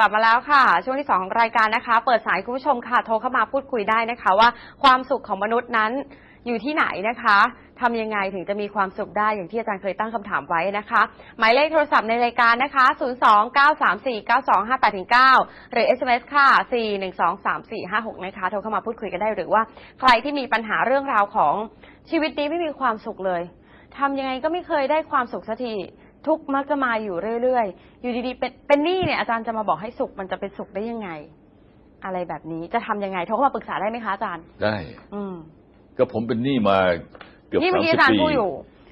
กลับมาแล้วค่ะ ช่วงที่ 2 ของรายการนะคะ เปิดสายคุณผู้ชมค่ะโทรเข้ามาพูดคุยได้นะคะ ว่าความสุขของมนุษย์นั้นอยู่ที่ไหนนะคะทำยังไงถึงจะมีความสุขได้อย่างที่อาจารย์เคยตั้งคำถามไว้นะคะ หมายเลขโทรศัพท์ในรายการนะคะ 029349258-9 หรือ SMS ค่ะ 4123456 นะคะ โทรเข้ามาพูดคุยกันได้หรือว่าใครที่มีปัญหาเรื่องราวของชีวิตนี้ไม่มีความสุขเลยทำยังไงก็ไม่เคยได้ความสุขสักที ทุกข์มักจะมาอยู่เรื่อยๆ อยู่ดีๆ เป็นเป็นหนี้เนี่ยอาจารย์จะมาบอกให้สุขมันจะเป็นสุขได้ยังไง อะไรแบบนี้จะทำยังไงโทรเข้ามาปรึกษาได้ไหมคะอาจารย์ ได้ อืมก็ผมเป็นหนี้มาเกือบนี่เมื่อสามกี้สิบอาจารย์ปีพูดอยู่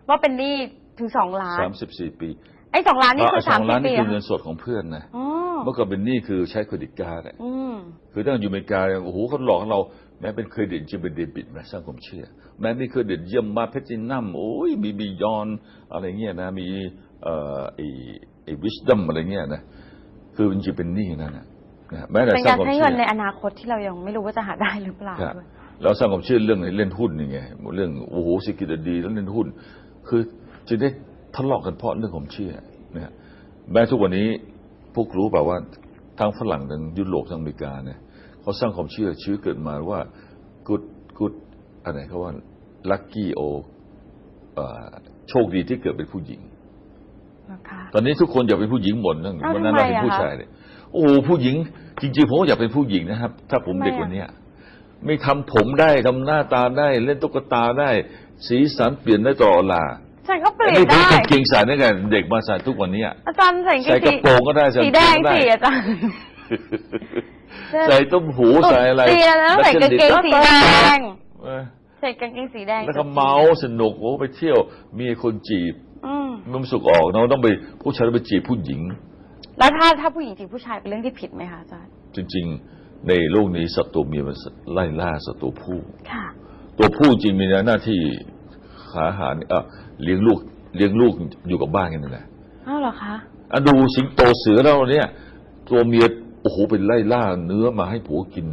ว่าเป็นหนี้ถึงสองล้าน สามสิบสี่ปีไอ้สองล้านนี่คือสสาอมงสิล้าบนปีนี่คืออะเงินสดของเพื่อนนะอ๋อเมื่อก่อนเป็นหนี้คือใช้เครดิตการ์ดอะอืม คือตั้งอยู่อเมริกาเนี่ยโอ้โหเขาหลอกเราแม้เป็นเครดิตจริงเป็นเดบิตนะสร้างความเชื่อ แม้มีเครดิตเยี่ยมมาเพชรนัมโอ้ยมีบียอนอะไรเงี้ยนะมี เอ่อไอไอวิสดัมอะไรเงี้ยนะคือจริงๆเป็นหนี้นั่นนะนะแม้แต่เป็นสร้าการงความใช้เชื่เงินในออนาคตที่เรายังไม่รู้ว่าจะหาได้หรือเปล่าครับด้วยเราสร้างความเชื่อเรื่องเล่นหุ้นนี่ไงเรื่องโอ้โหเศรษฐกิจดีแล้วเล่นหุ้น คือจึงได้ทะเลาะกันเพราะเรื่องความเชื่อนะฮะแม้ทุกวันนี้พวกรู้เปล่าว่าทั้งฝรั่งทั้งยุโรปทั้งอเมริกาเนี่ยเขาสร้างความเชื่อชื่อเกิดมาว่า good good อะไรเขาว่า lucky or เอ่อโชคดีที่เกิดเป็นผู้หญิง นะคะตอนนี้ทุกคนอยากเป็นผู้หญิงหมดนั่นอ้าววันนั้นทำไมเราเป็นอะผู้คะชายเลยโอ้โหผู้หญิง จริงๆผมก็อยากเป็นผู้หญิงนะครับ ถ้าผมทำไมเด็กอะวันเนี้ยไม่ทำผมได้ทำหน้าตาได้เล่นตุ๊กตาได้ สีสันเปลี่ยนได้ตลอดเวลาฉันก็เปลี่ยไม่นใช่ได้กางเกงใส่ได้ไงเด็กมาใส่ทุกวันเนี้ยอาจารย์ใส่ใส่กระโปรงก็ได้ใส่สีแดงกางเกงก็ได้สิอาจารย์ใส่ต้มหูใส่อะไรตีแล้วใส่กางเกงสีแดงเออใส่กางเกงสีแดงแล้วก็เมาสนุกโอ้ไปเที่ยวมีคนจีบ อืมมีความสุขออกเราต้องไปผู้ชายต้องไปจีบผู้หญิง แล้วถ้าถ้าผู้หญิงจีบผู้ชายเป็นเรื่องที่ผิดไหมคะอาจารย์จริง ๆ ในโลกนี้สัตว์ตัวเมียมันไล่ล่าสัตว์ตัวผู้ค่ะ ตัวผู้จริงมีหน้าที่หาอาหารเอ่อเลี้ยงลูกเลี้ยงลูกอยู่กับบ้านกันนั่นแหละอ้าวเหรอคะอันดูสิงโตเสือแล้วเนี่ย ตัวเมียโอ้โหเป็นไล่ล่าเนื้อมาให้ผัวกิน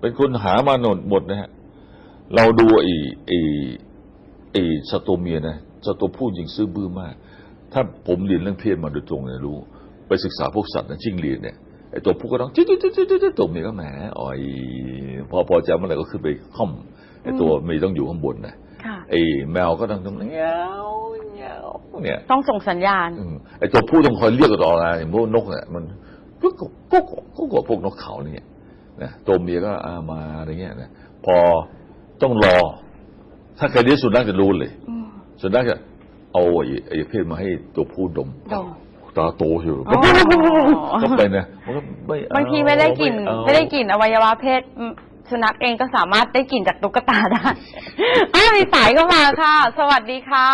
เป็นคนหามาหนดหมดนะฮะเราดูไอ้ไอ้ไอ้สัตว์ตัวเมียนะ สัตว์ตัวผู้จริงซื่อบื้อมาก ถ้าผมเรียนเรื่องเพศมาโดยตรงเนี่ยรู้ ไปศึกษาพวกสัตว์นะจิ้งหรีดเนี่ยไอ้ตัวผู้ก็ต้องจิ๊ดจิ๊ดจิ๊ดจิ๊ดจิ๊ดตัวเมียก็แหมอ่อยพอพอใจเมื่อไหร่ก็ขึ้นไปค่อมไอ้ตัวเมียต้องอยู่ข้างบนนะค่ะไอ้แมวก็ต้องต้องเงี้ยวเงี้ยวเนี่ยต้องส่งสัญญาณอืมไอ้ตัวผู้ต้องคอยเรียกตลอดเวลาอย่างพวกนกเนี่ยมันกุ๊กกุ๊กกุ๊กกุ๊กกุ๊กพวกนกเขาเนี่ยนะตัวเมียก็อามาอะไรเงี้ยนะพอต้องรอ ถ้าใครเลี้ยงสุนัขจะรู้เลยอืม สุนัขจะเอาไอ้ไอ้เพศมาให้ตัวผู้ดม ดม ตาโตอยู่อ๋อ ก็ไปนะมันก็ไม่เอบางทีไม่ได้กลิ่นเอา ไม่ได้กลิ่นอวัยวะเพศอืมสุนัขเองก็สามารถได้กลิ่นจากตุ๊กตาได้ อ้าวมีสายเข้ามาค่ะ สวัสดีค่ะ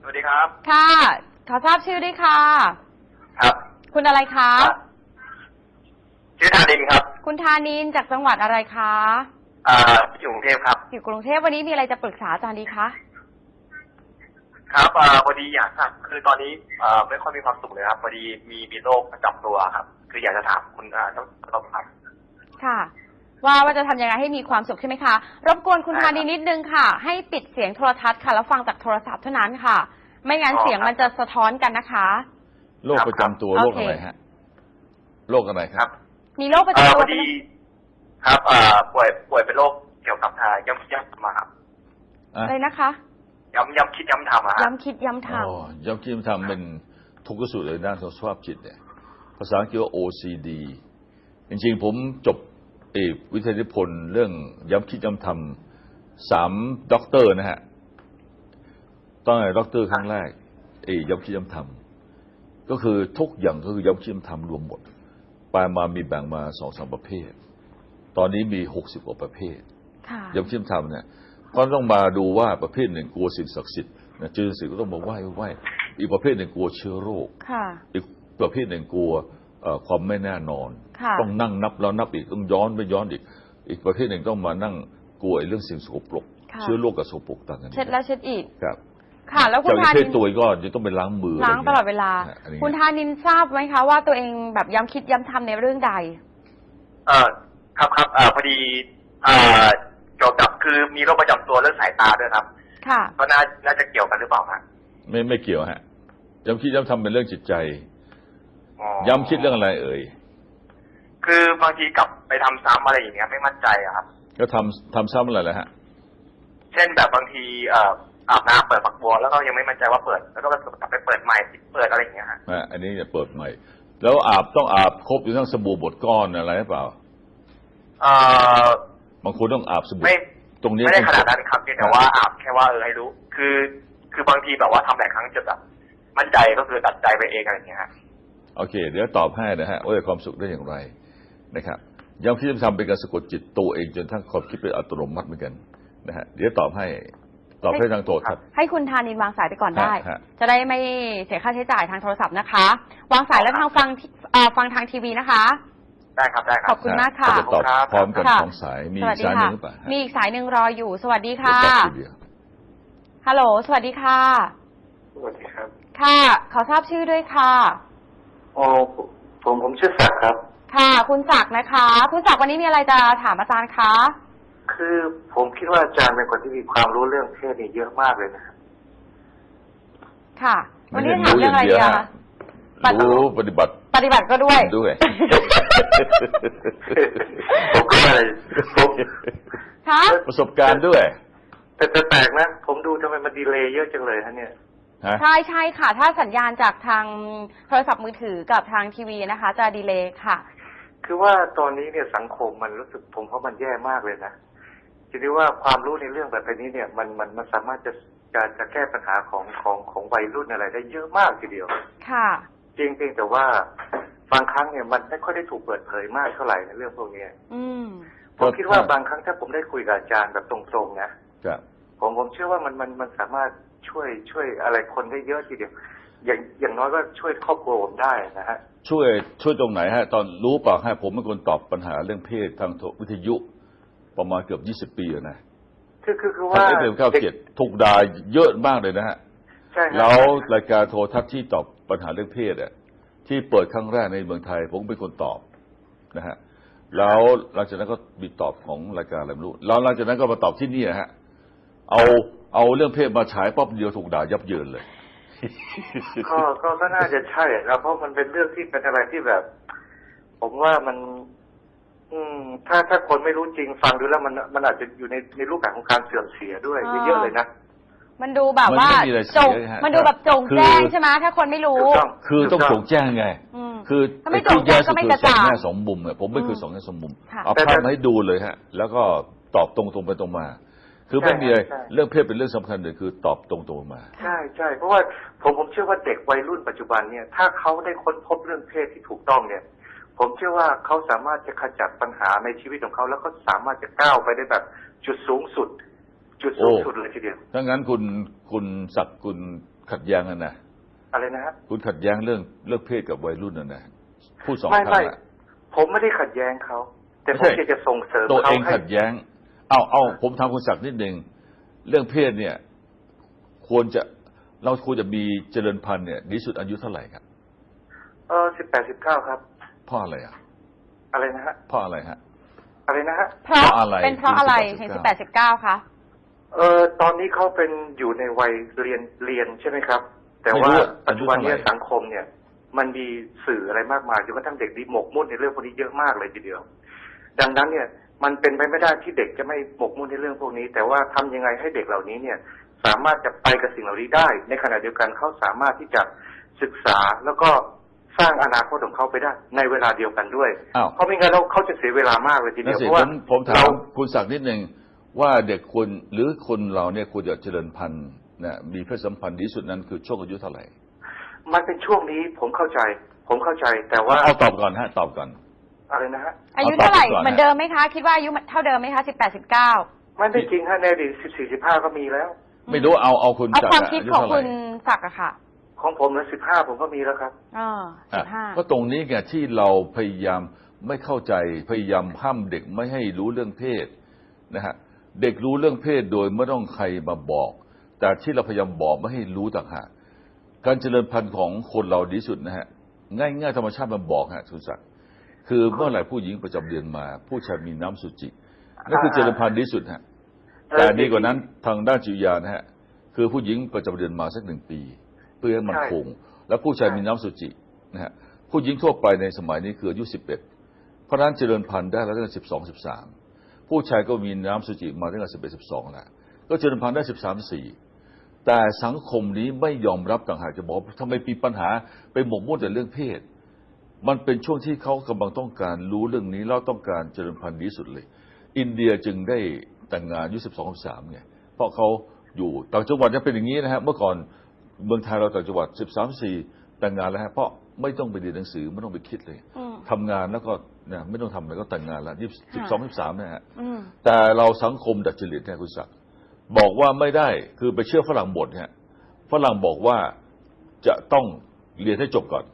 สวัสดีครับ ค่ะ ขอทราบชื่อด้วยค่ะ ครับคุณอะไรคะ ชื่อธานินครับ คุณธานินจากจังหวัดอะไรคะ อ่าอยู่กรุงเทพครับ อยู่กรุงเทพวันนี้มีอะไรจะปรึกษาอาจารย์ดีคะ ครับอ่าพอดีอยากทราบคือตอนนี้อ่าไม่ค่อยมีความสุขเลยครับพอดีมีมีโรคประจำตัวครับ คืออยากจะถามคุณอ่าต้องต้องครับ ค่ะ ว่าว่าจะทำยังไงให้มีความสุขใช่ไหมคะ รบกวนคุณใช่คธารับนินนิดนึงค่ะ ให้ปิดเสียงโทรทัศน์ค่ะ แล้วฟังจากโทรศัพท์เท่านั้นค่ะ ไม่งั้นอ๋อเสียงครับ มันจะสะท้อนกันนะคะ โรคประจำตัวครับโรคโอเคอะไรฮะโรคอะไรคครัรับบมีโรคประอ่าจำตัพวอเป็นดี ครับอ่าป่วยป่วยเป็นโรคเกี่ยวกับอ่าย้ำย้ำมาครับอะอะไรนะคะ ย้ำย้ำคิดย้ำทำอะครับย้ำคิดย้ำทอ๋อยอมคิดทำเป็นทุกข์สุดเลยด้านสุขภาพจิตเนี่ยภาษาอังกฤษว่า OCD จริงๆผมจบเอกวิทยานิพนธ์เรื่องย้ำคิดย้ำทำสามด็อกเตอร์นะฮะต้องไอ้ด็อกเตอร์ครั้งแรก เอกย้ำคิดย้ำทำก็คือทุกอย่างก็คือย้ำคิดย้ำทำรวมหมดไปมามีแบ่งมาสองสามประเภท ตอนนี้มีหกสิบกว่าประเภทำค่ะย้ำเชื่อมธรรมเนี่ย ก็ต้องมาดูว่าประเภทหนึ่งกลัวสิ่งศักดิ์สิทธิ์นะเจอสิ่งก็ต้องมาไหว้ไหว้อีกประเภทหนึ่งกลัวเชื้อโรคค่ะ อีกประเภทหนึ่งกลัวเอ่อความไม่แน่นอนค่ะต้องนั่งนับแล้วนับอีกต้องย้อนไปย้อนอีก อีกประเภทหนึ่งต้องมานั่งกลัวไอ้เรื่องสิ่งสกปรกค่ะเชื้อโรคกับสกปรกต่างกันเช็ดแล้วเช็ดอีกครับค่ะแล้วคุณจากปธาระเภนิทนตัวก็จะต้องไปล้างมือล้างตลอดเวลาะไรเงี้ยคุณธานินทราบไหมคะว่าตัวเองแบบย้ำคิดย้ำทำในเรื่องใด เอ่อครับครับอ่าพอดีอ่า เกี่ยวกับคือมีโรคประจำตัวเรื่องสายตาด้วยครับ ค่ะ ก็น่าน่าจะเกี่ยวกันหรือเปล่าครับไม่ไม่เกี่ยวฮะย้ำคิดย้ำทำเป็นเรื่องจิตใจ อ๋อย้ำคิดเรื่องอะไรเอ่ย คือบางทีกลับไปทำซ้ำอะไรอย่างเงี้ยไม่มั่นใจอะครับ ก็ทำทำซ้ำอะไรแล้วฮะ เช่นแบบบางทีเอ่ออาบน้ำเปิดฝักบัวแล้วก็ยังไม่มั่นใจว่าเปิด แล้วก็กลับไปเปิดใหม่เปิดอะไรอย่างเงี้ยฮะนะอันนี้จะเปิดใหม่ แล้วอาบต้องอาบครบอยู่ทั้งสบู่บดก้อนอะไรหรือเปล่า เอ่อ บางคนต้องอาบสบู่ไม่ตรงนี้ไม่ได้ต้องขนาดนั้นครับเพียงแต่ว่าอาบแค่ว่าเออให้รู้ คือ คือบางทีแบบว่าทำหลายครั้งจนแบบมั่นใจก็คือตัดใจไปเองอะไรอย่างเงี้ยฮะโอเค เดี๋ยวตอบให้นะฮะว่าจะความสุขได้อย่างไรนะครับย้ำคิดจะทำเป็นการสะกดจิตตัวเองจนทั้งความคิดเป็นอัตโนมัติเหมือนกันนะฮะเดี๋ยวตอบให้ตอบให้ทางโทรทัศน์ให้คุณธานินวางสายไปก่อนได้ฮะฮะ จะได้ไม่เสียค่าใช้จ่ายทางโทรศัพท์นะคะ วางสายแล้วทางฟังที่เอ่อฟังทางทีวีนะคะ ได้ครับได้ครัขอบคุณมากค่ะ จะตอบครับพร้อมกันค่ะสองสายมีสวัสดีสายหนึ่ค่ะงหรือเปล่าฮะมีอีกสายหนึ่งรออยู่ สวัสดีค่ะ เดี๋ยวตอบทีเดียวฮัลโหล สวัสดีค่ะ สวัสดีครับค่ะ ขอทราบชื่อด้วยค่ะ อ๋อผมผมชื่อศักดิ์ครับ ค่ะ คุณศักดิ์นะคะ คุณศักดิ์วันนี้มีอะไรจะถามอาจารย์คะ คือผมคิดว่าอาจารย์เป็นคนที่มีความรู้เรื่องเพศนี่เยอะมากเลยนะครับค่ะ วันไม่นี้ใช่ถามเรื่องอะไรดีอะคะรู้ปฏิบัติ ปฏิบัติก็ด้วย ด้วย ผมก็เลยผมคะประสบการณ์ด้วยแต่แต่แปลกนะผมดูทำไมมันดีเลย์เยอะจังเลยฮะเนี่ย ฮะ ใช่ใช่ค่ะ ถ้าสัญญาณจากทางโทรศัพท์มือถือกับทางทีวีนะคะ จะดีเลย์ค่ะ คือว่าตอนนี้เนี่ยสังคมมันรู้สึกผมว่ามันแย่มากเลยนะทีนี้ว่าความรู้ในเรื่องแบบนี้เนี่ย มันมันมันสามารถจะจะจะแก้ปัญหาของของของวัยรุ่นอะไรได้เยอะมากทีเดียว ค่ะ จริงเพียงแต่ว่าบางครั้งเนี่ยมันไม่ค่อยได้ถูกเปิดเผยมากเท่าไหร่ในเรื่องพวกเนี้ยอืมผมคิดว่าบางครั้งถ้าผมได้คุยกับอาจารย์แบบตรงๆนะครับผมผมเชื่อว่ามันมันมันสามารถช่วยช่วยอะไรคนได้เยอะทีเดียวอย่างอย่างน้อยก็ช่วยครอบครัวผมได้นะฮะช่วยช่วยตรงไหนฮะ ตอนรู้เปล่าฮะผมเป็นคนตอบปัญหาเรื่องเพศทางโทรวิทยุประมาณเกือบยี่สิบปีแล้วนะคือคือคือทางว่าเอฟเอ็มเก้าเจ็ดถูกด่าเยอะมากเลยนะฮะใช่ฮะแล้วรายการโทรทัศน์ที่ตอบ ปัญหาเรื่องเพศอะที่เปิดครั้งแรกในเมืองไทย ผมเป็นคนตอบนะฮะแล้วหลังจากนั้นก็มีตอบของรายการอะไรไม่รู้แล้วหลังจากนั้นก็มาตอบที่นี่นะฮะเอาเอาเรื่องเพศมาฉายป๊อบเดียวถูกด่ายับเยินเลยก็ก็ก็น่าจะใช่ครับเพราะมันเป็นเรื่องที่เป็นอะไรที่แบบ ผมว่ามัน อืม ถ้าถ้าคนไม่รู้จริงฟังดูแล้วมันมันอาจจะอยู่ในในรูปแบบของการเสื่อมเสียด้วยเยอะเลยนะ มันดูแบบว่ามันไม่มีอะไรเสียจงฮะมันดูแบบจงคือ แจ้งใช่ไหมถ้าคนไม่รู้ ถูกต้อง คือต้องถูโจกงแจ้งไง อืม คือถ้าไม่ไอ้ที่โจงแจ้แย่งก็สุดไม่คืกอระสองจ่างแง่สองมุมเนี่ยผมไม่เคยสองแง่สองมุม ค่ะ เอาแต่ภาพแต่มาให้ดูเลยฮะ แล้วก็ตอบตรงตรงไปตรงมา คือใช่ไม่มีอะไรใช่ เรื่องเพศเป็นเรื่องสำคัญเลยคือตอบตรงตรงมา ใช่ใช่เพราะว่าผมผมเชื่อว่าเด็กวัยรุ่นปัจจุบันเนี่ย ถ้าเขาได้ค้นพบเรื่องเพศที่ถูกต้องเนี่ย ผมเชื่อว่าเขาสามารถจะขจัดปัญหาในชีวิตของเขา แล้วก็สามารถจะก้าวไปได้แบบจุดสูงสุด จุดสูงโอ้สุดเลยทีเดียวถ้างั้นคุณคุณศักดิ์คุณขัดแย้งกันนะอะไรนะฮะคุณขัดแย้งเรื่องเรื่องเพศกับวัยรุ่นน่ะนะพูดสองไม่ครั้ไม่งละผมไม่ได้ขัดแย้งเขาแต่ผมไม่ใช่อยากจะส่งเสริมตัวเขาเองให้ขัดแย้ง เอาเอาผมทำคุณศักดิ์นิดหนึ่งเรื่องเพศเนี่ย ควรจะเราควรจะมีเจริญพันธุ์เนี่ยดีสุดอายุเท่าไหร่ครับเออสิบแปดสิบเก้าครับเพ่ออะไรอะ อะไรนะฮะเพ่ออะไรฮะอะไรนะฮะเพราะเพราะอะไรเป็นเพราะอะไรถึถึงง18สิบแปดสิบเก้าคะ เออตอนนี้เขาเป็นอยู่ในวัยเรียนเรียนใช่ไหมครับ แต่ไม่ว่ารู้อะปัจจุบันเนี้อายุเท่าไหร่สังคมเนี่ย มันมีสื่ออะไรมากมายจนกระทั่งเด็กดีหมกมุ่นในเรื่องพวกนี้เยอะมากเลยทีเดียว ดังนั้นเนี่ย มันเป็นไปไม่ได้ที่เด็กจะไม่หมกมุ่นในเรื่องพวกนี้ แต่ว่าทำยังไงให้เด็กเหล่านี้เนี่ย สามารถจะไปกับสิ่งเหล่านี้ได้ ในขณะเดียวกันเขาสามารถที่จะศึกษาแล้วก็สร้างอนาคตของเขาไปได้ในเวลาเดียวกันด้วยอ้าวเพราะไม่งั้นเราเขาจะเสียเวลามากเลยทีนั่เดีนยวสิเพราะผว่ามผมถาเรามคุณศักดิ์นิดหนึ่ง ว่าเด็กควรหรือคนเราเนี่ยควรจะเจริญพันธุ์นะมีเพศสัมพันธ์ดีที่สุดนั้นคือช่วงอายุเท่าไหร่ มันเป็นช่วงนี้ผมเข้าใจ ผมเข้าใจแต่ว่าเอาตอบก่อนฮะตอบก่อนอะไรนะฮะอายุเท่าไหร่เอาตอบไปก่อนนะเหมือนเดิมไหมคะ คิดว่าอายุเท่าเดิมไหมคะสิบแปดสิบเก้าไม่ได้จริงฮะในอดีตสิบสี่สิบห้าก็มีแล้ว ไม่รู้เอาเอาคุณเอาศักความดิ์คิดอายุของเท่าไหคุร่ณศักดิ์อะค่ะ ของผมนะสิบห้าผมก็มีแล้วครับอ๋อสิอะบห้าก็ตรงนี้ไงที่เราพยายามไม่เข้าใจพยายามห้ามเด็กไม่ให้รู้เรื่องเพศนะฮะ เด็กรู้เรื่องเพศโดยไม่ต้องใครมาบอก แต่ที่เราพยายามบอกไม่ให้รู้ต่างหากการเจริญพันธุ์ของคนเราดีสุดนะฮะง่ายๆธรรมชาติมันบอกฮะคุณศักดิ์คือเมื่อไหร่ผู้หญิงประจำเดือนมา ผู้ชายมีน้ำสุจินั่นคือเจริญพันธุ์ดีสุดฮะแต่ดีกว่านั้นทางด้านจิตวิทยานะฮะคือผู้หญิงประจำเดือนมาสักหนึ่งปี เพื่อให้มันคง แล้วผู้ชายมีน้ำสุจินะฮะผู้หญิงทั่วไปในสมัยนี้คืออายุสิบเอ็ดเพราะฉะนั้นเจริญพันธุ์ได้แล้วตั้งแต่สิบสองสิบสาม ผู้ชายก็มีน้ำสุจิมาตั้งแต่สิบเอ็ดสิบสองแล้วก็เจริญพันธุ์ได้สิบสามสี่แต่สังคมนี้ไม่ยอมรับต่างหากจะบอกว่าทำไมมีปัญหาไปหมกมุ่นแต่เรื่องเพศ มันเป็นช่วงที่เขากำลังต้องการรู้เรื่องนี้แล้วต้องการเจริญพันธุ์ดีที่สุดเลย อินเดียจึงได้แต่งงานอายุสิบสองสามไงเพราะเขาอยู่ต่างจังหวัดจะเป็นอย่างนี้นะฮะเมื่อก่อนเมืองไทยเราต่างจังหวัดสิบสามสี่แต่งงานแล้วฮะเพราะไม่ต้องไปเรียนหนังสือไม่ต้องไปคิดเลยอืมทำงานแล้วก็ เนี่ยไม่ต้องทำอะไรก็แต่งงานแล้วยี่สิบสองสิบสามนะฮะอืมแต่เราสังคมดัดจริตเนี่ยคุณศักดิ์บอกว่าไม่ได้คือไปเชื่อฝรั่งบดฮะฝรั่งบอกว่าจะต้องเรียนให้จบก่อน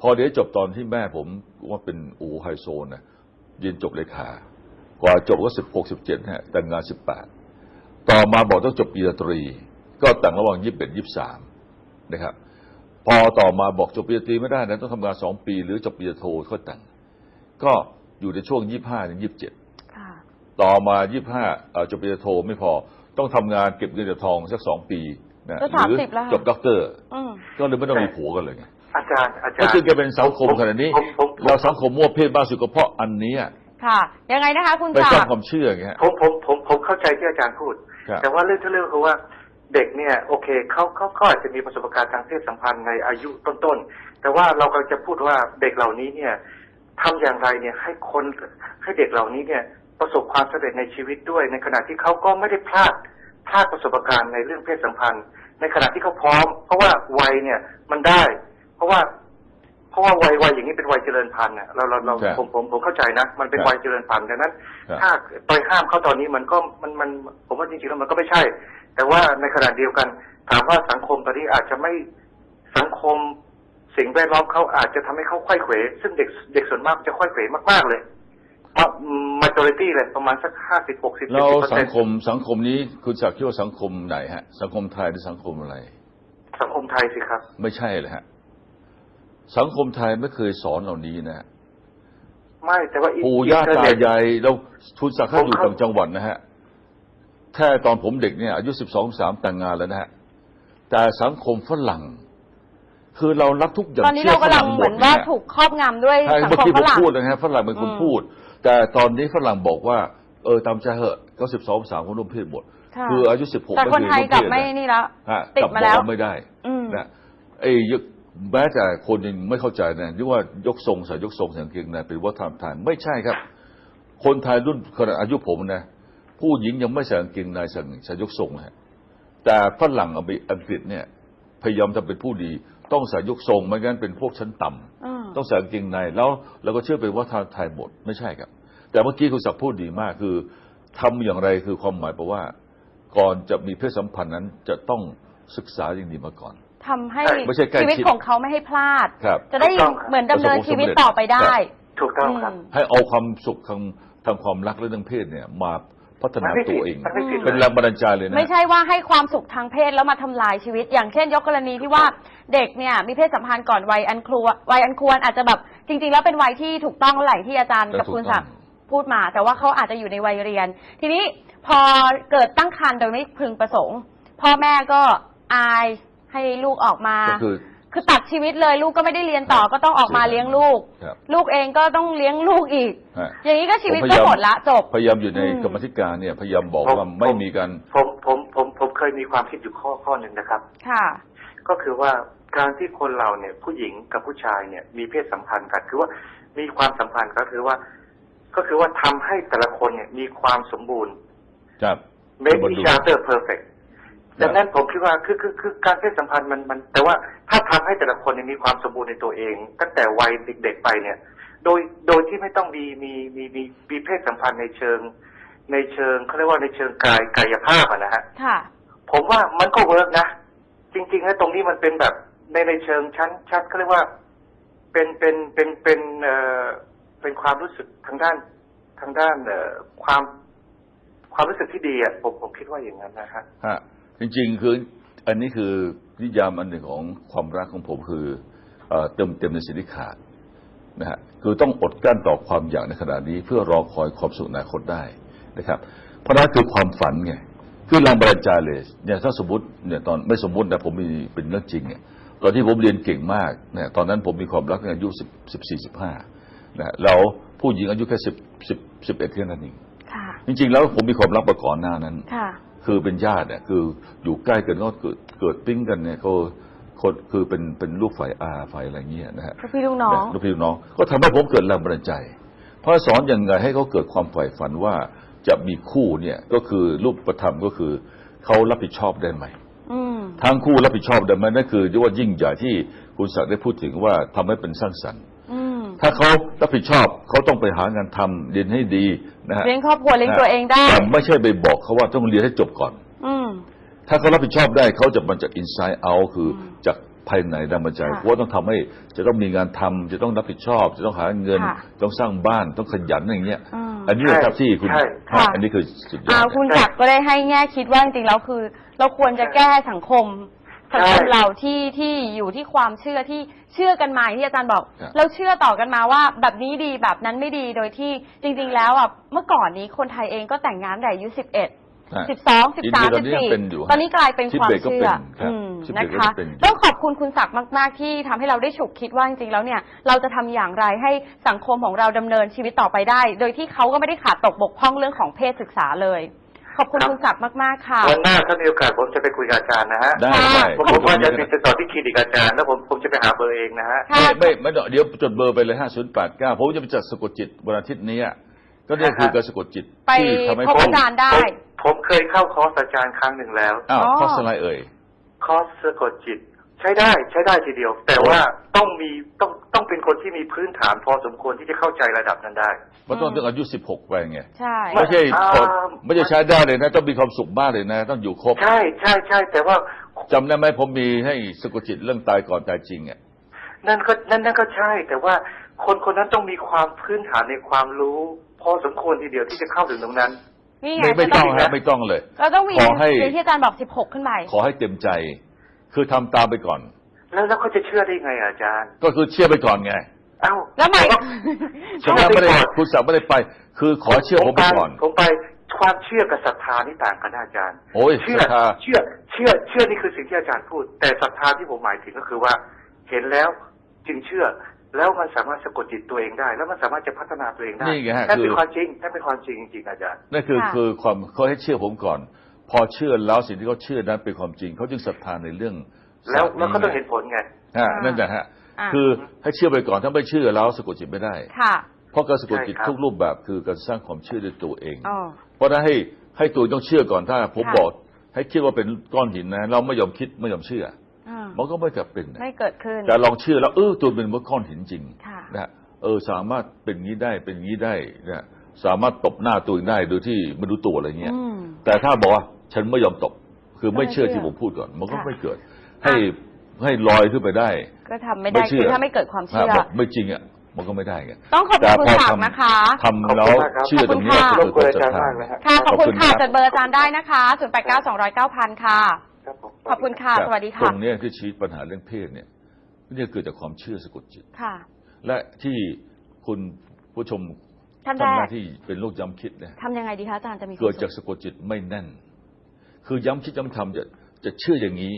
พอเรียนจบตอนที่แม่ผมว่าเป็นอูไฮโซนะเรียนจบเลขากว่าจบก็สิบหกสิบเจ็ดฮะแต่งงานสิบแปดต่อมาบอกต้องจบปริญญาตรี ก็แต่งระหว่างยี่สิบเอ็ดยี่สิบสามนะครับ พอต่อมาบอกจบปริญญาตรีไม่ได้นะต้องทำงานสองปี หรือจบปริญญาโทก็แต่ง ก็อยู่ในช่วงยี่ห้าถึงยี่สิบเจ็ดค่ะต่อมา 25จบปริญญาโทไม่พอต้องทำงานเก็บเงินเก็บทองสักสองปีนะก็หรือ30แล้วค่ะจบด็อกเตอร์อืมก็เลยไม่ต้องมีผัวกันเลยไงอาจารย์อาจารก็ย์คือแกเป็นสังคมขนาดนี้ผมผมผมเราสังคมมั่วเพศบ้าสุดก็เพราะอันเนี้ยค่ะ ยังไงนะคะคุณไปศัสร้างกดิ์ความเชื่ออย่างเงี้ยผมผมผมผมเข้าใจที่อาจารย์พูดครับแต่ว่าเรื่องที่เรื่องคือว่าเด็กเนี่ยโอเคเขาเขาเขาอาจจะมีประสบการณ์ทางเพศสัมพันธ์ในอายุต้นๆ แต่ว่าเรากำลังจะพูดว่าเด็กเหล่านี้เนี่ย ทำอย่างไรเนี่ยให้คนให้เด็กเหล่านี้เนี่ยประสบความสำเร็จในชีวิตด้วย ในขณะที่เขาก็ไม่ได้พลาดพลาดประสบการณ์ในเรื่องเพศสัมพันธ์ ในขณะที่เขาพร้อม เพราะว่าวัยเนี่ยมันได้ เพราะว่า เพราะว่าวัยวัยอย่างนี้เป็นวัยเจริญพันธุ์น่ะเราเราเราครับผมผมผมเข้าใจนะ มันเป็นครับวัยเจริญพันธุ์ดังนั้นครับถ้าไปห้ามเขาตอนนี้มันก็มันมัน ผมว่าจริงๆแล้วมันก็ไม่ใช่ แต่ว่าในขณะเดียวกัน ถามว่าสังคมตอนนี้อาจจะไม่สังคม สิ่งแวดล้อมเขาอาจจะทำให้เขาค่อยเขวซึ่งเด็กเด็กส่วนมากจะค่อยเขวมากๆเลยมาจอริตี้เลยประมาณสักห้าสิบหกสิบเราเปอร์สัเซ็งนต์คมสังคมนี้คุณศักดิ์คิดว่าสังคมไหนฮะ สังคมไทยหรือสังคมอะไร สังคมไทยสิครับ ไม่ใช่เลยฮะ สังคมไทยไม่เคยสอนเหล่านี้นะฮะไม่แต่ว่าปู่ย่าอินเทอร์ตาเน็ตยายเราทุนศักดิ์ท่านอยู่ผมเข้าต่างจังหวัดนะฮะแค่ตอนผมเด็กเนี่ยอายุสิบสองสามแต่งงานแล้วนะฮะแต่สังคมฝรั่ง คือเรารับทุกอย่างตอนนี้ชื่เรากำลังฝเหมือนดว่านี่ยถูกครอบงำด้วยใช่สังเมื่อคมกี้ผฝมรั่ง พูดนะฮะฝรั่งเป็นคนอืมพูด แต่ตอนนี้ฝรั่งบอกว่า เออตามใจเหอะก็สิบสองสามคนร่วมเพศหมด ค่ะ คืออายุสิบหกแต่คนไทยกลับไม่นี่แล้วฮะติดกลับมาแล้วบอกไม่ได้อืม นะไอ้ยกแม้แต่คนยังไม่เข้าใจนะที่ว่ายกทรงใส่ยกทรงใส่กางเกงในเป็นวัฒนธรรมไทยไม่ใช่ครับ คนไทยรุ่นขนาดอายุผมนะผู้หญิงยังไม่ใส่กางเกงในใส่ใส่ยกทรงนะฮะแต่ฝรั่งอังกฤษเนี่ย พยายามทำเป็นผู้ดี ต้องใส่ยกทรงไม่งั้นเป็นพวกชั้นต่ำอืมต้องใส่กางเกงในแล้วเราก็เชื่อเป็นว่าทางไทยหมดไม่ใช่ครับ แต่เมื่อกี้คุณศักดิ์พูดดีมากคือทำอย่างไรคือความหมายแปลว่า ก่อนจะมีเพศสัมพันธ์นั้นจะต้องศึกษาอย่างดีมาก่อนทำให้ไม่ใช่ใกล้ชิดชีวิตของเขาไม่ให้พลาดครับจะได้ถูกต้องครับเหมือนดำเนินประสบความชีวิตสำเร็จต่อไปได้ ถูกต้องครับอืมให้เอาความสุขทางทางความรักและทางเพศเนี่ยมา พัฒนามันไม่ผิดตัวเอง มันไม่ผิด เป็นแรงบันดาลใจเลยนะไม่ใช่ว่าให้ความสุขทางเพศแล้วมาทำลายชีวิต อย่างเช่นยกกรณีที่ว่าเด็กเนี่ยมีเพศสัมพันธ์ก่อนวัยอันครัววัยอันควรอาจจะแบบจริง ๆ แล้วเป็นวัยที่ถูกต้องแหละที่อาจารย์กับคุณศักดิ์พูดมา แต่ว่าเขาอาจจะอยู่ในวัยเรียน ทีนี้พอเกิดตั้งครรภ์โดยไม่พึงประสงค์ พ่อแม่ก็อายให้ลูกออกมา ก็คือ คือตัดชีวิตเลยลูกก็ไม่ได้เรียนต่อก็ต้องออกมาเลี้ยงลูก ครับลูกเองก็ต้องเลี้ยงลูกอีก ฮะ อย่างนี้ก็ชีวิตผมพก็ยายามหมดละจบ พยายามอยู่ในอืม กรรมธิการเนี่ยพยายามบอกผมว่าไม่มีการผมผมผมผมเคยมีความคิดอยู่ข้อข้อหนึ่งนะครับ ค่ะ ก็คือว่าการที่คนเราเนี่ยผู้หญิงกับผู้ชายเนี่ยมีเพศสัมพันธ์กันคือว่ามีความสัมพันธ์ก็คือว่า ก็คือว่าทำให้แต่ละคนเนี่ยมีความสมบูรณ์ ครับ make สม each ดุล other perfect ดังนั้นผมคิดว่าคือคือคือการเพศสัมพันธ์มันมัน แต่ว่าถ้าทำให้แต่ละคนเนี่ยมีความสมบูรณ์ในตัวเอง ตั้งแต่วัยเด็กๆไปเนี่ย โดยโดยที่ไม่ต้องมีมีมีมีมีเพศสัมพันธ์ในเชิง ในเชิงเขาเรียกว่าในเชิงกายกายภาพอะนะฮะค่ะผมว่ามันก็เวิร์กนะ จริงๆแล้วตรงนี้มันเป็นแบบในในเชิงชั้นชัดเขาเรียกว่าเป็นเป็นเป็นเป็นเอ่อเป็นความรู้สึกทางด้านทางด้านเอ่อความความรู้สึกที่ดีอะผมผมคิดว่าอย่างนั้นนะฮะฮะ จริง ๆ คืออันนี้คือนิยามอันหนึ่งของความรักของผมคือเอ่อเติมเต็มในสิ่งที่ขาดนะฮะคือต้องอดกลั้นต่อความอยากในขณะนี้ เพื่อรอคอยความสุขในอนาคตได้นะครับ เพราะนั้นคือความฝันไงคือแรงบันดาลใจเลยเนี่ยถ้าสมมติเนี่ยตอนไม่สมมตินะผมมีเป็นเรื่องจริงเนี่ยตอนที่ผมเรียนเก่งมากนะตอนนั้นผมมีความรักในอายุสิบสิบสี่สิบห้านะแล้วผู้หญิงอายุแค่สิบสิบสิบเอ็ดแค่นั้นเองค่ะจริงๆแล้วผมมีความรักมาก่อนหน้านั้น ค่ะคือเป็นญาติเนี่ยคืออยู่ใกล้กันก็เกิดเกิดปิ้งกันเนี่ยเขาคนคือเป็นเป็นลูกฝ่ายอาฝ่ายอะไรเงี้ยนะฮะลูกพี่ลูกน้องลูกพี่ลูกน้องก็ทำให้ผมเกิดแรงบันดาลใจเพราะสอนยังไงให้เขาเกิดความใฝ่ฝันว่าจะมีคู่เนี่ยก็คือรูปประธรรมก็คือเขารับผิดชอบได้ไหมอืมทั้งคู่รับผิดชอบได้ไหมนั่นคือเรียกว่ายิ่งใหญ่ที่คุณศักดิ์ได้พูดถึงว่าทำให้เป็นสร้างสรรค์อืม ถ้าเขารับผิดชอบเขาต้องไปหางานทำเรียนให้ดีนะฮะเลี้ยงครอบครัวเลี้ยงตัวเองได้ แต่ไม่ใช่ไปบอกเขาว่าต้องเรียนให้จบก่อน อืม ถ้าเขารับผิดชอบได้เขาจะมันจาก inside out คือจากภายในดังบันใจค่ะเพราะว่าต้องทำให้จะต้องมีงานทำจะต้องรับผิดชอบ จะต้องหาเงิน ค่ะต้องสร้างบ้านต้องขยันอย่างเงี้ย อืม อันนี้แหละครับที่คุณใช่ ค่ะ อันนี้คือสุดยออ่าด คุณศักดิ์ก็ได้ให้แง่คิดว่าจริงๆแล้วคือ เราควรจะแก้สังคม สังคมใช่เราที่ที่อยู่ที่ความเชื่อที่เชื่อกันมาอย่างที่อาจารย์บอก ครับ เราเชื่อต่อกันมาว่าแบบนี้ดีแบบนั้นไม่ดีโดยที่จริง ๆ แล้วอะเมื่อก่อนนี้คนไทยเองก็แต่งงานแต่อายุสิบเอ็ด อะ สิบสองสิบสามอินสิเดียตอนนี้บสี่ยังเป็นอยู่ตอนนี้กลายเป็นทิความเบตก็เชื่เป็อนครับอืมทิเบนะตก็คะ เป็นอยู่ต้องขอบคุณคุณศักดิ์มาก ๆ ที่ทำให้เราได้ฉุกคิดว่าจริง ๆ แล้วเนี่ย เราจะทำอย่างไรให้สังคมของเราดำเนินชีวิตต่อไปได้ โดยที่เขาก็ไม่ได้ขาดตกบกพร่องเรื่องของเพศศึกษาเลย ขอบคุณครับคุณศักดิ์มาก ๆ ค่ะ วันหน้าถ้ามีโอกาสผมจะไปคุยกับอาจารย์นะฮะได้ค่ะได้ผมผมว่าจะติดต่อที่คลินิกอาจารย์แล้วผมผมจะไปหาเบอร์เองนะฮะค่ะ ไม่ไม่ไม่ต้องเดี๋ยวจดเบอร์ไปเลยห้าศูนย์แปดเก้าผมจะไปจัดสะกดจิตวันอาทิตย์นี้อะก็เนี่ยคือการสะกดจิตไปที่ทำให้พบผมอาจารย์ได้ ผมผมเคยเข้าคอร์สอาจารย์ครั้งหนึ่งแล้ว อ้าวอ๋อคอสอะไรเอ่ย คอร์สสะกดจิต ใช้ได้ใช้ได้ทีเดียว แต่ว่าต้องมีต้องต้องเป็นคนที่มีพื้นฐานพอสมควรที่จะเข้าใจระดับนั้นได้มันต้องถึงอายุสิบหกไปไงใช่ไม่ใช่อ่าพอไม่ใช่ใช้ได้เลยนะ ต้องมีความสุขมากเลยนะ ต้องอยู่ครบ ใช่ใช่ใช่แต่ว่าจำได้ไหมผมมีให้สะกดจิตเรื่องตายก่อนตายจริงอะนั่นก็นั่นนั่นก็ใช่ แต่ว่าคนคนนั้นต้องมีความพื้นฐานในความรู้ พอสมควรทีเดียวที่จะเข้าถึงตรงนั้นนี่ไงไม่ไม่จะต้องมีฮะไม่ต้องเลยเราต้องมีขอให้อย่างที่อาจารย์บอกสิบหกขึ้นไปขอให้เต็มใจ คือทำตามไปก่อน แล้วแล้วเขาจะเชื่อได้ไงอาจารย์ ก็คือเชื่อไปก่อนไงเอ้าแล้วใหม่ฉะนั้นไม่ได้คุณสั่งไม่ได้ไป คือขอเชื่อผมไปก่อน ผมไปความเชื่อกับศรัทธานี่ต่างกันนะอาจารย์ โอ้ยเชื่อศรัทธา เชื่อเชื่อเชื่อนี่คือสิ่งที่อาจารย์พูด แต่ศรัทธาที่ผมหมายถึงก็คือว่า เห็นแล้วจึงเชื่อ แล้วมันสามารถสะกดจิตตัวเองได้ แล้วมันสามารถจะพัฒนาตัวเองได้นี่ไงฮะนั่นคืเป็นอ ความจริงนั่นเป็นความจริงจริงๆอาจารย์ นั่นคือค่ะ คือความเขาให้เชื่อผมก่อน พอเชื่อแล้วสิ่งที่เขาเชื่อนั้นเป็นความจริงเขาจึงศรัทธาในเรื่องแล้วศาสตร์แล้วก็ต้องไเห็นผลไงฮะนั่นแหละฮะอ่าคือให้เชื่อไปก่อนถ้าไม่เชื่อแล้วสะกดจิตไม่ได้ค่ะเพราะการสะกดจิตใช่ครับทุกรูปแบบคือการสร้างความเชื่อด้วยตัวเองอ๋อเพราะฉะนั้นให้ให้ตัวเองต้องเชื่อก่อนถ้าผมค่ะบอกให้คิดว่าเป็นก้อนหินนะ เราไม่ยอมคิดไม่ยอมเชื่ออ่ามันก็ไม่กลับเป็นนะไม่เกิดขึ้นแต่ลองเชื่อแล้วเออตัวเป็นเหมือนก้อนหินจริงค่ะนะฮะเออสามารถเป็นอย่างนี้ได้เป็นอย่างนี้ได้นะสามารถตบหน้าตัวเองได้โดยที่ไม่รู้ตัวอะไรเงี้ยอืมแต่ถ้าบอกว่า ฉันไม่ยอมตบคือไม่เชื่อก็ไม่เชื่อที่ผมพูดก่อน มันก็ค่ะไม่เกิด ให้ให้ลอยขึ้นไปได้ ก็ทำไม่ได้คือถ้าไม่เกิดความเชื่อฮะบอกไม่จริงอะมันก็ไม่ได้ไงต้องขอบแต่คุณพอคุณศักทดิ์นะคะำทำแล้วขอบคุณมากครับเชื่อตรงนี้ขอบคุณค่ะก็คือความศรัทธา ค่ะ ขอบคุณค่ะขอบคุณครับ จดเบอร์อาจารย์ได้นะคะ0 8 9 2 0 9 0 0ค่ะ ครับผม ขอบคุณค่ะ สวัสดีตรค่ะงเนี้ยที่ชี้ปัญหาเรื่องเพศเนี่ยนี่เกิดจากความเชื่อสะกดจิต ค่ะ และที่คุณผู้ชมท่านแรทำหกน้าที่เป็นโรคย้ำคิดเนี่ยทำยังไงดีคะอาจารย์จะมีควมเกิดจากสุขสะกดจิตไม่แน่น คือย้ำคิดย้ำทำจะจะเชื่ออย่างนี้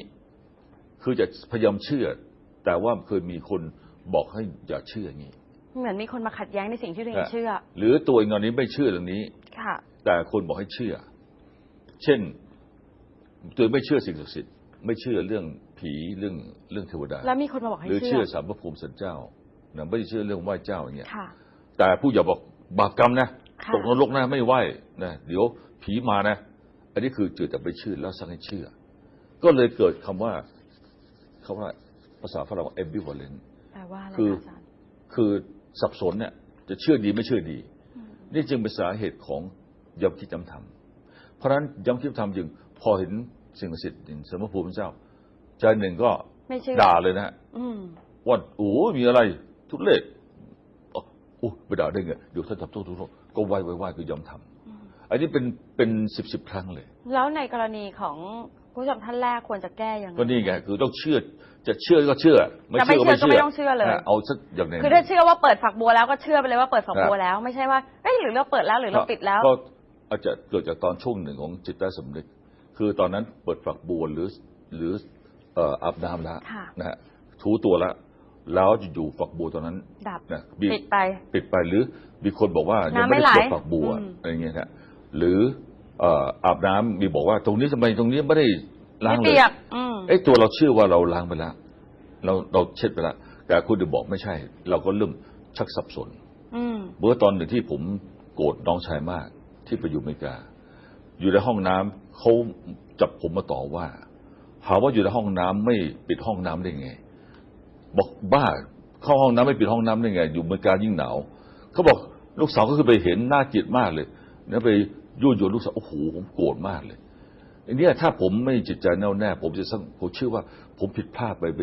คือจะพยายามเชื่อ แต่ว่าเคยมีคนบอกให้อย่าเชื่ออย่างนี้ เหมือนมีคนมาขัดแย้งในสิ่งที่ตัวเองเชื่อ หรือตัวเองตอนนี้ไม่เชื่อเรื่องนี้ค่ะ แต่คนบอกให้เชื่อ เช่น ตัวเองไม่เชื่อสิ่งศักดิ์สิทธิ์ไม่เชื่อเรื่องผีเรื่องเรื่องเทวดา แล้วมีคนมาบอกให้หรือเชื่เชื่ออสามพระภูมิสันเจ้านะไม่ได้เชื่อเรื่องไหว้เจ้าอย่างเงี้ยค่ะแต่ผู้อย่าบอกบาปกรรมนะค่ะตกนรกนะไม่ไหวนะเดี๋ยวผีมานะ อันนี้คือจืดแต่ไปเชื่อแล้วสั่งให้เชื่อ ก็เลยเกิดคำว่าคำว่าภาษาฝรั่งว่า ambivalent แปลว่าอะไรคือคะอาจารย์คือสับสนเนี่ยจะเชื่อดีไม่เชื่อดีอืมนี่จึงเป็นสาเหตุของย้ำคิดย้ำทำเพราะฉะนั้นย้ำคิดย้ำทำจึงพอเห็นสิ่งศักดิ์สิทธิ์อย่างสมภูมิเจ้า ใจหนึ่งก็ไม่เชื่อด่าเลยนะฮะอืมว่าโอ้มีอะไร ทุเรศอ๋อโอ้ไปด่าได้ไงเดี๋ยวท่านทำโทษทุกโทษก็ไหว้ไหว้ไหว้คือยอมทำ อืมอันนี้เป็นเป็นสิบสิบครั้งเลย แล้วในกรณีของผู้ชมท่านแรกควรจะแก้ยังไงก็นี่ไงคือต้องเชื่อจะเชื่อก็เชื่อ ไม่จะไม่เชื่อก็ไม่เชื่อก็ไม่เชื่อต้องเชื่อเลยนะเอาสักอย่างหนึ่งคือถ้าเชื่อว่าเปิดฝักบัวแล้วก็เชื่อไปเลยว่าเปิดฝักบัวครับแล้วไม่ใช่ว่าเอ้ยหรือเราเปิดแล้วหรือเราปิดแล้วก็อาจจะเกิดจากตอนช่วงหนึ่งของจิตใต้สำนึก คือตอนนั้นเปิดฝักบัวหรือหรือเอ่ออาบน้ำแล้วค่ะนะฮะถูตัวละแล้วอยู่ๆฝักบัวตอนนั้นดับนะมีปิดไปปิดไปหรือมีคนบอกว่ายังน้ำไม่ไม่ได้ไหลเปิดฝักบัวอืมอะไรเงี้ยนะ หรือเอ่ออาบน้ำมีบอกว่า ตรงนี้ทำไมตรงนี้ไม่ได้ล้างไม่เลเปียยกอืมเอ้ตัวเราเชื่อว่าเราล้างไปแล้วเราเราเช็ดไปแล้วแต่คุณจะบอกไม่ใช่ เราก็เริ่มชักสับสนอืมเมื่อตอนหนึ่งที่ผมโกรธน้องชายมากที่ไปอยู่อเมริกา อยู่ในห้องน้ำเขาจับผมมาต่อว่า หาว่าอยู่ในห้องน้ำไม่ปิดห้องน้ำได้ไง บอกบ้าเข้าห้องน้ำไม่ปิดห้องน้ำได้ไง อยู่อเมริกายิ่งหนาวเขาบอกลูกสาวก็คือไปเห็นหน้าเกลียดมากเลยแล้วไป ยั่วยวนลูกสาวโอ้โหผมโกรธมากเลยอันเนี้ยถ้าผมไม่จิตใจแน่วแน่ ผมจะสังผมเชื่อว่า ผมผิดพลาดไปไป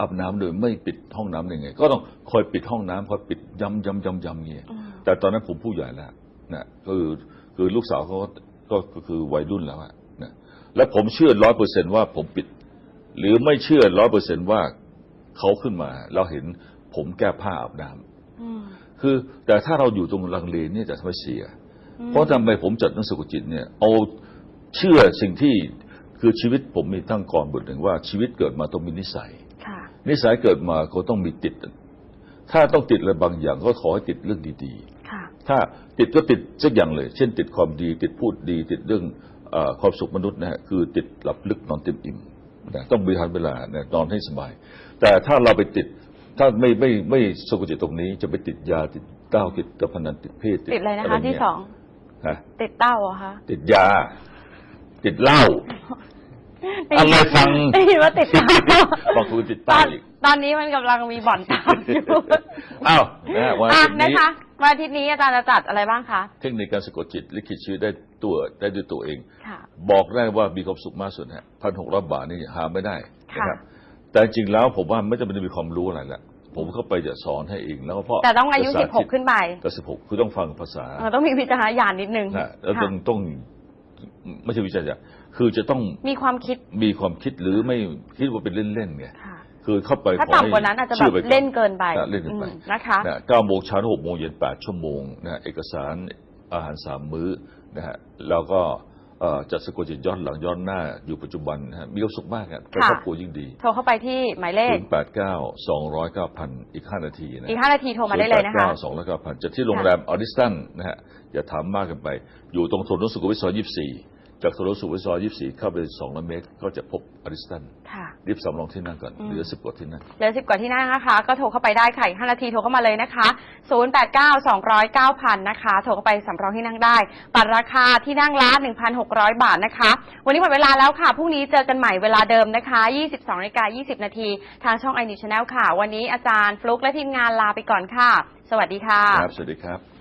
อาบน้ำโดยไม่ปิดห้องน้ำได้ไง ก็ต้องคอยปิดห้องน้ำคอยปิดย้ำย้ำย้ำย้ำเงี้ยอืมแต่ตอนนั้นผมผู้ใหญ่แล้วนะคือคือลูกสาวเขาก็ก็ก็คือวัยรุ่นแล้วอะนะและผมเชื่อร้อยเปอร์เซนว่าผมปิด หรือไม่เชื่อร้อยเปอร์เซนว่าเขาขึ้นมา เราเห็นผมแก้ผ้าอาบน้ำอืมคือแต่ถ้าเราอยู่ตรงลังเลเนี่ยจะทำให้เสียอืม เพราะทำไมผมจัดหนังสือกุจิตเนี่ยเอาเชื่อสิ่งที่คือชีวิตผมมีตั้งก่อนบทหนึ่งว่าชีวิตเกิดมาต้องมีนิสัยค่ะนิสัยเกิดมาก็ต้องมีติด ถ้าต้องติดอะไรบางอย่างก็ขอให้ติดเรื่องดีๆค่ะถ้าติดก็ติดสักอย่างเลย เช่น ติดความดี ติดพูดดี ติดเรื่องเออความสุขมนุษย์นะฮะคือติดหลับลึกนอนเต็มอิ่มนะต้องบริหารเวลานะนอนให้สบาย แต่ถ้าเราไปติดถ้าไม่ไม่ไม่สกุจิตตรงนี้จะไปติดยาติดเต้าติดการพนันติดเพศติดอะไรนะคะเงี้ที่ยสอง ฮะติดเต้าเหรอคะติดยา ติดเหล้าอะไรฟังได้ยินว่าติดเต้าบางคนติดตเต้าอนอีกตอนนี้มันกำลังมีบ่อนตามอยู่อ้าวนะฮะวันอาอะทิตย์นะนี้คะวันอาทิตย์นี้อาจารย์จะจัดอะไรบ้างคะเทคนิคการสะกดจิตลิขิตชีวิตได้ตัวได้ด้วยตัวเองค่ะบอกได้ว่ามีความสุขมากสุดฮะพันหกร้อยบาทนี่หาไม่ได้นะค่ะครับแต่จริงๆแล้วผมว่าไม่จำเป็นจะมีความรู้อะไรละ ผมเข้าไปจะสอนให้เองแล้วก็เพราะแต่ต้องอายุ ภษสิบหกขึ้นไปแต่สิบหกคือต้องฟังภาษาเออต้องมีวิจารณญาณนิดนึงนะแล้วค่ะต้องต้องไม่ใช่วิจัยอะคือจะต้องมีความคิดมีความคิดหรือไม่คิดว่าเป็นเล่นๆไงค่ะ คือเข้าไปถ้าขอให้ต่ำกว่านั้นอาจจะแบชื่อบไปอเล่นเกินไปนะเล่นเกินไป อืมนะคะ นะเก้าโมงเช้าถึงหกโมงเย็นแปดชั่วโมงนะฮะเอกสารอาหารสามมื้อนะฮะแล้วก็เอ่อ จัดสะกดจิตย้อนหลังย้อนหน้าอยู่ปัจจุบันนะฮะมีความสุขมากครับเป็นค่ะครอบครัวยิ่งดีโทรเข้าไปที่หมายเลขศูนย์แปดเก้าสองร้อยเก้าพันอีกห้านาทีนะอีก 5 นาทีโทรมาได้เลยนะคะสองร้อยเก้าพันจะที่โรงแรมออริสตันนะฮะอย่าถามมากเกันไป อยู่ตรงถนนสุขุมวิทซอยยี่สี่ จากถนนสุขุมวิทซอยยี่สี่เข้าไปสองร้อยเมตร ก็จะพบออริสตันค่ะรีบสำรองที่นั่งก่อนอืมเหลือสิบกว่าที่นั่ง เหลือสิบกว่าที่นั่งนะคะ ก็โทรเข้าไปได้ค่ะอีก5นาทีโทรเข้ามาเลยนะคะ 0 8 9 2 0 9 0 0 นะคะ โทรเข้าไปสำรองที่นั่งได้ปัดราคาที่นั่งละ1,600 บาทนะคะ วันนี้หมดเวลาแล้วค่ะ พรุ่งนี้เจอกันใหม่เวลาเดิมนะคะ 22นาฬิกา20 นาทีทางช่อง i n e w Channel ค่ะ วันนี้อาจารย์ฟลุกและทีมงานลาไปก่อนค่ะ สวัสดีค่ะ ครับ สวัสดีครับ